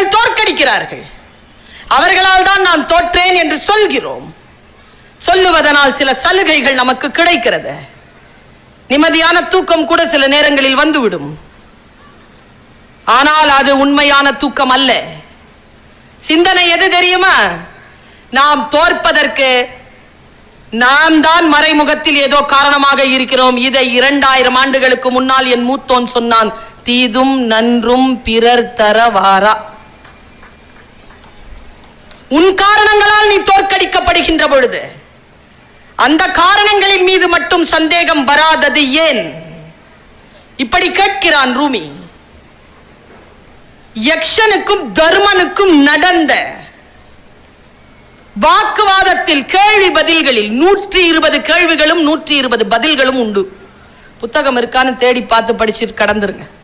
அவர்கள் தோற்கடிக்கிறார்கள். அவர்களால் தான் நான் தோற்றேன் என்று சொல்கிறோம். சொல்லுவதனால் சில சலுகைகள் நமக்கு கிடைக்கிறது. நிம்மதியான தூக்கம் கூட சில நேரங்களில் வந்துவிடும். ஆனால் அது உண்மையான தூக்கம் அல்ல. சிந்தனை எது தெரியுமா? நாம் தோற்பதற்கு நாம் தான் மறைமுகத்தில் ஏதோ காரணமாக இருக்கிறோம். இதை இரண்டாயிரம் ஆண்டுகளுக்கு முன்னால் என் மூத்தோன் சொன்னான். தீதும் நன்றும் பிறர் தரவாரா. உன் காரணங்களால் நீ தோற்கடிக்கப்படுகின்ற பொழுது அந்த காரணங்களின் மீது மட்டும் சந்தேகம் வராதது ஏன்? இப்படி கேட்கிறான் ரூமி. யக்ஷனுக்கும் தர்மனுக்கும் நடந்த வாக்குவாதத்தில் கேள்வி பதில்களில் நூற்றி இருபது கேள்விகளும் நூற்றி இருபது பதில்களும் உண்டு. புத்தகம் இருக்கான்னு தேடி பார்த்து படிச்சுட்டு கடந்துருங்க.